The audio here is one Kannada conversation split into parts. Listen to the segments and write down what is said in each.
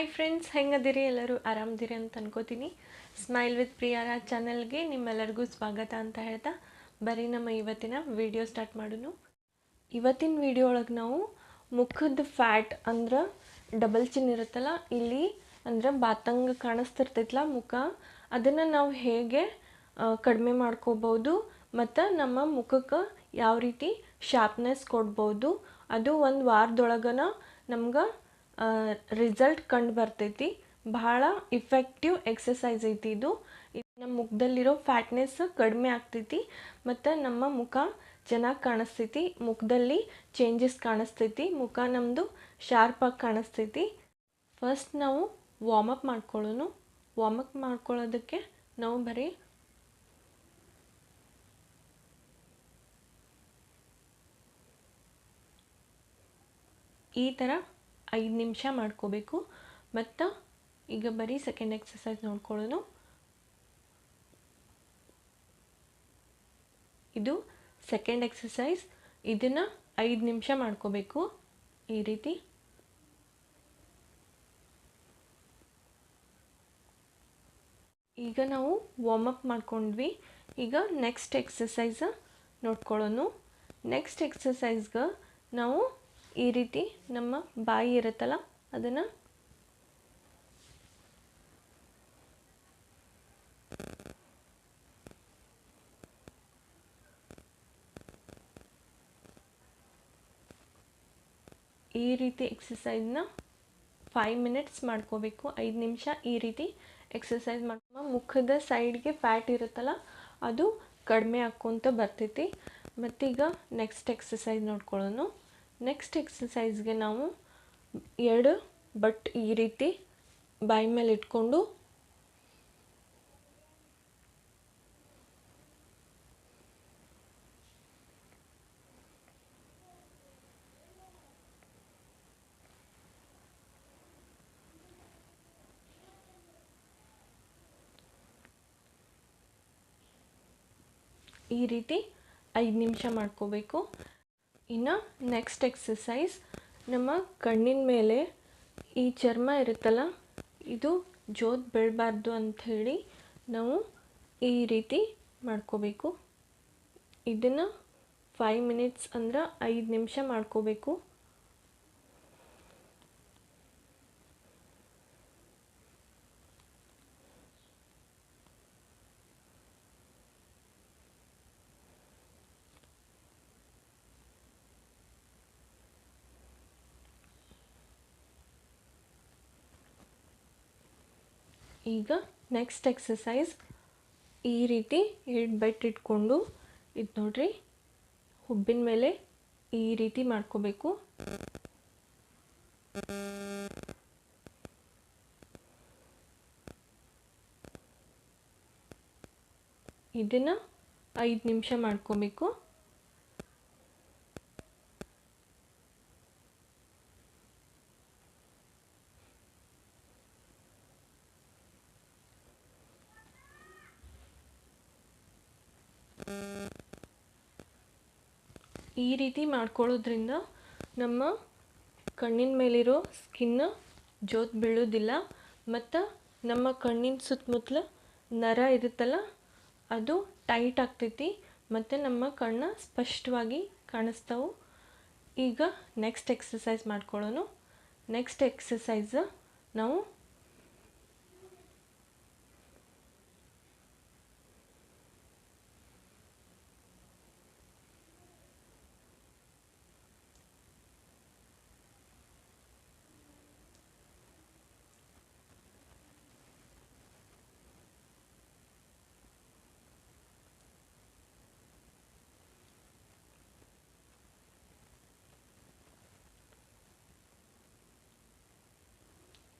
Hi friends ಹೆಂಗದಿರಿ? ಎಲ್ಲರೂ ಆರಾಮದಿರಿ ಅಂತ ಅನ್ಕೋತೀನಿ. ಸ್ಮೈಲ್ ವಿತ್ ಪ್ರಿಯಾರ ಚಾನಲ್ಗೆ ನಿಮ್ಮೆಲ್ಲರಿಗೂ ಸ್ವಾಗತ ಅಂತ ಹೇಳ್ತಾ ಬರೀ ನಮ್ಮ ಇವತ್ತಿನ ವಿಡಿಯೋ ಸ್ಟಾರ್ಟ್ ಮಾಡೋಣ. ಇವತ್ತಿನ ವಿಡಿಯೋ ಒಳಗೆ ನಾವು ಮುಖದ ಫ್ಯಾಟ್ ಅಂದ್ರೆ ಡಬಲ್ ಚಿನ್ ಇರುತ್ತಲ್ಲ, ಇಲ್ಲಿ ಅಂದ್ರೆ ಬಾತಂಗ ಕಾಣಿಸ್ತಿರ್ತೈತಲ್ಲ ಮುಖ. ಅದನ್ನು ನಾವು ಹೇಗೆ ಕಡಿಮೆ ಮಾಡ್ಕೋಬೋದು ಮತ್ತು ನಮ್ಮ ಮುಖಕ್ಕೆ ಯಾವ ರೀತಿ ಶಾರ್ಪ್ನೆಸ್ ಕೊಡ್ಬೋದು ಅದು ಒಂದು ವಾರದೊಳಗನ ನಮ್ಗೆ ರಿಸಲ್ಟ್ ಕಂಡು ಬರ್ತೈತಿ. ಬಹಳ ಇಫೆಕ್ಟಿವ್ ಎಕ್ಸಸೈಸ್ ಐತಿ ಇದು. ಇದು ನಮ್ಮ ಮುಖದಲ್ಲಿರೋ ಫ್ಯಾಟ್ನೆಸ್ ಕಡಿಮೆ ಆಗ್ತೈತಿ ಮತ್ತು ನಮ್ಮ ಮುಖ ಚೆನ್ನಾಗಿ ಕಾಣಿಸ್ತೈತಿ. ಮುಖದಲ್ಲಿ ಚೇಂಜಸ್ ಕಾಣಿಸ್ತೈತಿ. ಮುಖ ನಮ್ಮದು ಶಾರ್ಪಾಗಿ ಕಾಣಿಸ್ತೈತಿ. ಫಸ್ಟ್ ನಾವು ವಾಮಪ್ ಮಾಡ್ಕೊಳ್ಳೋನು. ವಾಮಪ್ ಮಾಡ್ಕೊಳ್ಳೋದಕ್ಕೆ ನಾವು ಬರೀ ಈ ಥರ ಐದು ನಿಮಿಷ ಮಾಡ್ಕೋಬೇಕು. ಮತ್ತು ಈಗ ಬರೀ ಸೆಕೆಂಡ್ ಎಕ್ಸಸೈಸ್ ನೋಡ್ಕೊಳ್ಳೋಣ ಇದು ಸೆಕೆಂಡ್ ಎಕ್ಸಸೈಸ್ ಇದನ್ನು ಐದು ನಿಮಿಷ ಮಾಡ್ಕೋಬೇಕು. ಈ ರೀತಿ. ಈಗ ನಾವು ವಾರ್ಮಪ್ ಮಾಡ್ಕೊಂಡ್ವಿ. ಈಗ ನೆಕ್ಸ್ಟ್ ಎಕ್ಸಸೈಸ ನೋಡ್ಕೊಳ್ಳೋಣ ನೆಕ್ಸ್ಟ್ ಎಕ್ಸಸೈಸ್ಗೆ ನಾವು ಈ ರೀತಿ ನಮ್ಮ ಬಾಯಿ ಇರುತ್ತಲ್ಲ, ಅದನ್ನು ಈ ರೀತಿ ಎಕ್ಸಸೈಸ್ನ ಫೈವ್ ಮಿನಿಟ್ಸ್ ಮಾಡ್ಕೋಬೇಕು. ಐದು ನಿಮಿಷ ಈ ರೀತಿ ಎಕ್ಸಸೈಸ್ ಮಾಡ್ಕೊ ಮುಖದ ಸೈಡ್ಗೆ ಫ್ಯಾಟ್ ಇರುತ್ತಲ್ಲ, ಅದು ಕಡಿಮೆ ಆಕ್ಕೊಂತ ಬರ್ತೈತಿ. ಮತ್ತೀಗ ನೆಕ್ಸ್ಟ್ ಎಕ್ಸಸೈಸ್ ನೋಡ್ಕೊಳ್ಳೋಣ ನೆಕ್ಸ್ಟ್ ಎಕ್ಸಸೈಸ್ಗೆ ನಾವು ಎರಡು ಬಟ್ ಈ ರೀತಿ ಬಾಯಿ ಮೇಲೆ ಇಟ್ಕೊಂಡು ಈ ರೀತಿ ಐದು ನಿಮಿಷ ಮಾಡ್ಕೋಬೇಕು. ಇನ್ನು ನೆಕ್ಸ್ಟ್ ಎಕ್ಸಸೈಸ್ ನಮ್ಮ ಕಣ್ಣಿನ ಮೇಲೆ ಈ ಚರ್ಮ ಇರುತ್ತಲ್ಲ, ಇದು ಜೋತ್ ಬೀಳಬಾರ್ದು ಅಂಥೇಳಿ ನಾವು ಈ ರೀತಿ ಮಾಡ್ಕೋಬೇಕು. ಇದನ್ನು ಫೈವ್ ಮಿನಿಟ್ಸ್ ಅಂದ್ರೆ ಐದು ನಿಮಿಷ ಮಾಡ್ಕೋಬೇಕು. ಈಗ ನೆಕ್ಸ್ಟ್ ಎಕ್ಸಸೈಸ್ ಈ ರೀತಿ ಎರಡು ಬೆಟ್ ಇಟ್ಕೊಂಡು ಇದು ನೋಡ್ರಿ, ಹುಬ್ಬಿನ ಮೇಲೆ ಈ ರೀತಿ ಮಾಡ್ಕೋಬೇಕು. ಇದನ್ನು ಐದು ನಿಮಿಷ ಮಾಡ್ಕೋಬೇಕು. ಈ ರೀತಿ ಮಾಡ್ಕೊಳ್ಳೋದ್ರಿಂದ ನಮ್ಮ ಕಣ್ಣಿನ ಮೇಲಿರೋ ಸ್ಕಿನ್ ಜೋತ್ ಬೀಳೋದಿಲ್ಲ. ಮತ್ತು ನಮ್ಮ ಕಣ್ಣಿನ ಸುತ್ತಮುತ್ತಲ ನರ ಇರುತ್ತಲ್ಲ, ಅದು ಟೈಟ್ ಆಗ್ತೈತಿ. ಮತ್ತು ನಮ್ಮ ಕಣ್ಣು ಸ್ಪಷ್ಟವಾಗಿ ಕಾಣಿಸ್ತಾವು. ಈಗ ನೆಕ್ಸ್ಟ್ ಎಕ್ಸಸೈಸ್ ಮಾಡ್ಕೊಳ್ಳೋಣ. ನೆಕ್ಸ್ಟ್ ಎಕ್ಸಸೈಸ್ ನಾವು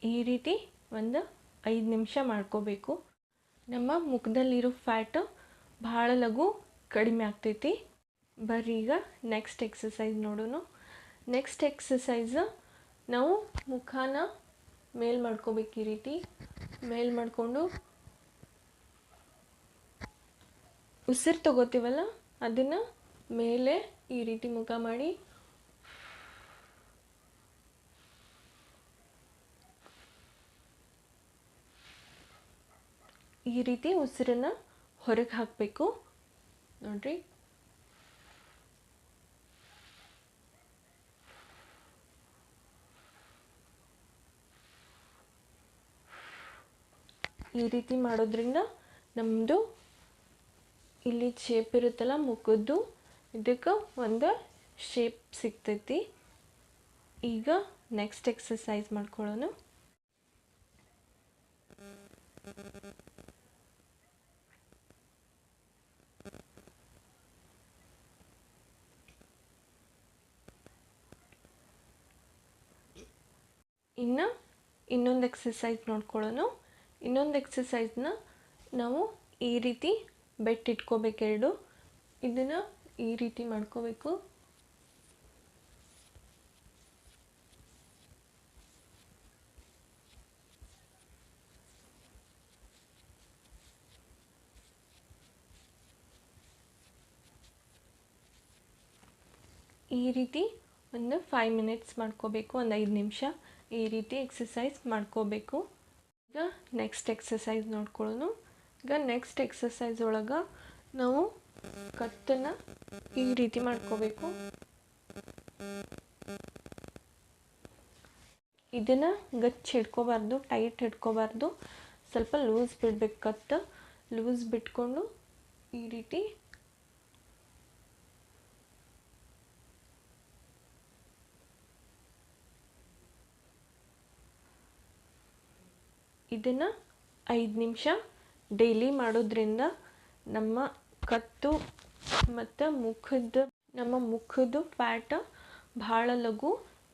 ಈ ರೀತಿ ಒಂದು ಐದು ನಿಮಿಷ ಮಾಡ್ಕೋಬೇಕು. ನಮ್ಮ ಮುಖದಲ್ಲಿರೋ ಫ್ಯಾಟು ಭಾಳ ಲಘು ಕಡಿಮೆ ಆಗ್ತೈತಿ. ಬರ್ರಿ ಈಗ ನೆಕ್ಸ್ಟ್ ಎಕ್ಸಸೈಸ್ ನೋಡೋಣ. ನೆಕ್ಸ್ಟ್ ಎಕ್ಸಸೈಸ್ ನಾವು ಮುಖಾನ ಮೇಲ್ ಮಾಡ್ಕೋಬೇಕು ಈ ರೀತಿ. ಮೇಲ್ ಮಾಡಿಕೊಂಡು ಉಸಿರು ತಗೋತೀವಲ್ಲ, ಅದನ್ನು ಮೇಲೆ ಈ ರೀತಿ ಮುಖ ಮಾಡಿ ಈ ರೀತಿ ಉಸಿರನ್ನು ಹೊರಗೆ ಹಾಕಬೇಕು. ನೋಡ್ರಿ. ಈ ರೀತಿ ಮಾಡೋದ್ರಿಂದ ನಮ್ಮದು ಇಲ್ಲಿ ಶೇಪ್ ಇರುತ್ತಲ್ಲ, ಮುಖದ್ದು, ಇದಕ್ಕೆ ಒಂದು ಶೇಪ್ ಸಿಗ್ತೈತಿ. ಈಗ ನೆಕ್ಸ್ಟ್ ಎಕ್ಸಸೈಸ್ ಮಾಡ್ಕೊಳ್ಳೋಣ. ಇನ್ನು ಇನ್ನೊಂದು ಎಕ್ಸಸೈಸ್ ನೋಡ್ಕೊಳ್ಳೋಣ ಇನ್ನೊಂದು ಎಕ್ಸಸೈಸ್ನ ನಾವು ಈ ರೀತಿ ಬೆಟ್ ಇಟ್ಕೋಬೇಕು ಎರಡು ಇದನ್ನು ಈ ರೀತಿ ಮಾಡ್ಕೋಬೇಕು. ಈ ರೀತಿ ಒಂದು ಫೈವ್ ಮಿನಿಟ್ಸ್ ಮಾಡ್ಕೋಬೇಕು, ಒಂದು ಐದು ನಿಮಿಷ. ಈ ರೀತಿ ಎಕ್ಸಸೈಸ್ ಮಾಡ್ಕೋಬೇಕು. ಈಗ ನೆಕ್ಸ್ಟ್ ಎಕ್ಸಸೈಸ್ ನೋಡ್ಕೊಳ್ಳೋಣ. ಈಗ ನೆಕ್ಸ್ಟ್ ಎಕ್ಸಸೈಸ್ ಒಳಗೆ ನಾವು ಕತ್ತನ್ನು ಈ ರೀತಿ ಮಾಡ್ಕೋಬೇಕು. ಇದನ್ನು ಗಚ್ಚಿ ಹಿಡ್ಕೋಬಾರ್ದು ಟೈಟ್ ಹಿಡ್ಕೋಬಾರ್ದು. ಸ್ವಲ್ಪ ಲೂಸ್ ಬಿಡ್ಬೇಕು ಕತ್ತು. ಲೂಸ್ ಬಿಟ್ಕೊಂಡು ಈ ರೀತಿ ಇದನ್ನು ಐದು ನಿಮಿಷ ಡೈಲಿ ಮಾಡೋದ್ರಿಂದ ನಮ್ಮ ಕತ್ತು ಮತ್ತು ಮುಖದ, ನಮ್ಮ ಮುಖದ ಫ್ಯಾಟ್ ಭಾಳ ಲಘು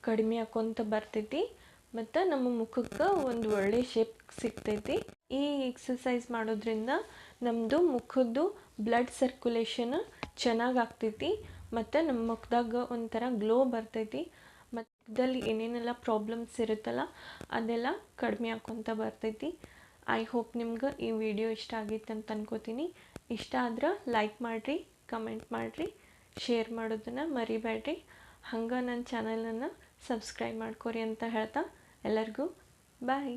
ಕಡಿಮೆ ಆಕೊಂತ ಬರ್ತೈತಿ ಮತ್ತು ನಮ್ಮ ಮುಖಕ್ಕೆ ಒಂದು ಒಳ್ಳೆ ಶೇಪ್ ಸಿಗ್ತೈತಿ. ಈ ಎಕ್ಸಸೈಸ್ ಮಾಡೋದ್ರಿಂದ ನಮ್ಮದು ಮುಖದ್ದು ಬ್ಲಡ್ ಸರ್ಕ್ಯುಲೇಷನ್ ಚೆನ್ನಾಗಿ ಆಗ್ತೈತಿ ಮತ್ತು ನಮ್ಮ ಮುಖದಾಗ ಒಂಥರ ಗ್ಲೋ ಬರ್ತೈತಿ. ಮತ್ತದಲ್ಲಿ ಏನೇನೆಲ್ಲ ಪ್ರಾಬ್ಲಮ್ಸ್ ಇರುತ್ತಲ್ಲ, ಅದೆಲ್ಲ ಕಡಿಮೆ ಆಕೊತ ಬರ್ತೈತಿ. ಐ ಹೋಪ್ ನಿಮ್ಗೆ ಈ ವಿಡಿಯೋ ಇಷ್ಟ ಆಗಿತ್ತು ಅಂತ ಅನ್ಕೋತೀನಿ. ಇಷ್ಟ ಆದ್ರೆ ಲೈಕ್ ಮಾಡಿರಿ ಕಮೆಂಟ್ ಮಾಡಿರಿ ಶೇರ್ ಮಾಡೋದನ್ನು ಮರಿಬೇಡ್ರಿ. ಹಂಗೆ ನನ್ನ ಚಾನಲನ್ನು ಸಬ್ಸ್ಕ್ರೈಬ್ ಮಾಡ್ಕೊರಿ ಅಂತ ಹೇಳ್ತಾ, ಎಲ್ಲರಿಗೂ ಬಾಯ್